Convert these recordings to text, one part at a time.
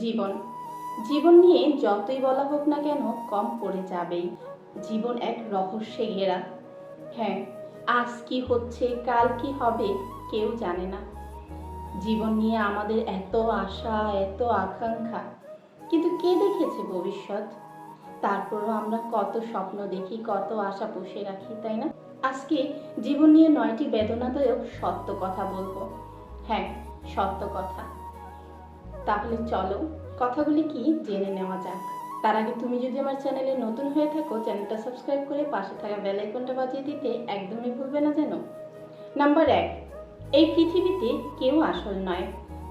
জীবন। জীবন নিয়ে যতই বলা হোক না কেন কম পড়ে যাবেই। জীবন এক রহস্যে ঘেরা। হ্যাঁ আজ কি হচ্ছে, কাল কি হবে, কেউ জানে না। জীবন নিয়ে আমাদের এত আশা, এত আকাঙ্ক্ষা। কিন্তু কে দেখেছে ভবিষ্যৎ? তারপরও আমরা কত স্বপ্ন দেখি, কত আশা পুষে রাখি, তাই না? আজকে জীবন নিয়ে নয়টি বেদনাদায়ক সত্য কথা বলব। হ্যাঁ সত্য কথা। তাহলে চলো, কথাগুলি কি জেনে নেওয়া যাক। তার আগে তুমি যদি আমার চ্যানেলে নতুন হয়ে থাকো, চ্যানেলটা সাবস্ক্রাইব করে পাশে থাকা বেল আইকনটা বাজিয়ে দিতে একদমই ভুলবে না যেন। নাম্বার এক, এই পৃথিবীতে কেউ আসল নয়,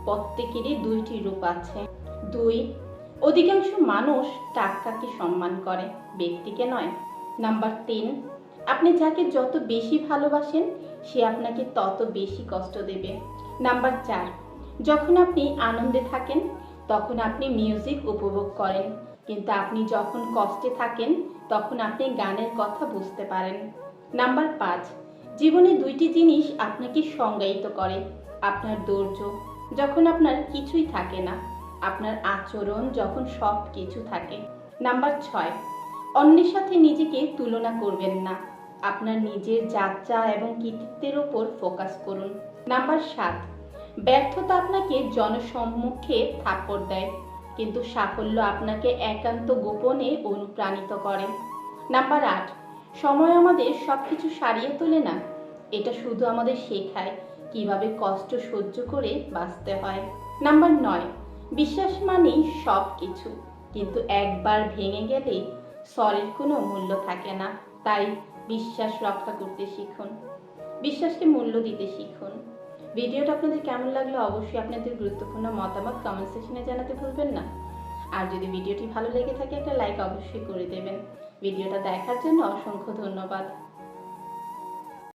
প্রত্যেকেরই দুইটি রূপ আছে। দুই, অধিকাংশ মানুষ টাকাকে সম্মান করে, ব্যক্তিকে নয়। নাম্বার তিন, আপনি যাকে যত বেশি ভালোবাসেন, সে আপনাকে তত বেশি কষ্ট দেবে। নাম্বার চার যখন আপনি আনন্দে থাকেন, তখন আপনি মিউজিক উপভোগ করেন। কিন্তু আপনি যখন কষ্টে থাকেন, তখন আপনি গানের কথা বুঝতে পারেন। নাম্বার পাঁচ, জীবনে দুইটি জিনিস আপনাকে সংজ্ঞায়িত করে। আপনার ধৈর্য, যখন আপনার কিছুই থাকে না। আপনার আচরণ যখন সব কিছু থাকে। নাম্বার ছয়, অন্যের সাথে নিজেকে তুলনা করবেন না। আপনার নিজের যাত্রা এবং কৃতিত্বের ওপর ফোকাস করুন। নাম্বার সাত ব্যর্থতা আপনাকে জনসম্মুখে থাপ্পড় দেয়, কিন্তু সাফল্য আপনাকে একান্ত গোপনে অনুপ্রাণিত করে। নাম্বার আট, সময় আমাদের সব কিছু সারিয়ে তোলে না। এটা শুধু আমাদের শেখায় কীভাবে কষ্ট সহ্য করে বাঁচতে হয়। নাম্বার নয়, বিশ্বাস মানেই সব কিছু কিন্তু একবার ভেঙে গেলে স্বরের কোনো মূল্য থাকে না। তাই বিশ্বাস রক্ষা করতে শিখুন। বিশ্বাসকে মূল্য দিতে শিখুন। ভিডিওটা আপনাদের কেমন লাগল অবশ্যই আপনাদের গুরুত্বপূর্ণ মতামত কমেন্ট সেকশনে জানাতে ভুলবেন না। আর যদি ভিডিওটি ভালো লেগে থাকে একটা লাইক অবশ্যই করে দেবেন। ভিডিওটা দেখার জন্য অসংখ্য ধন্যবাদ।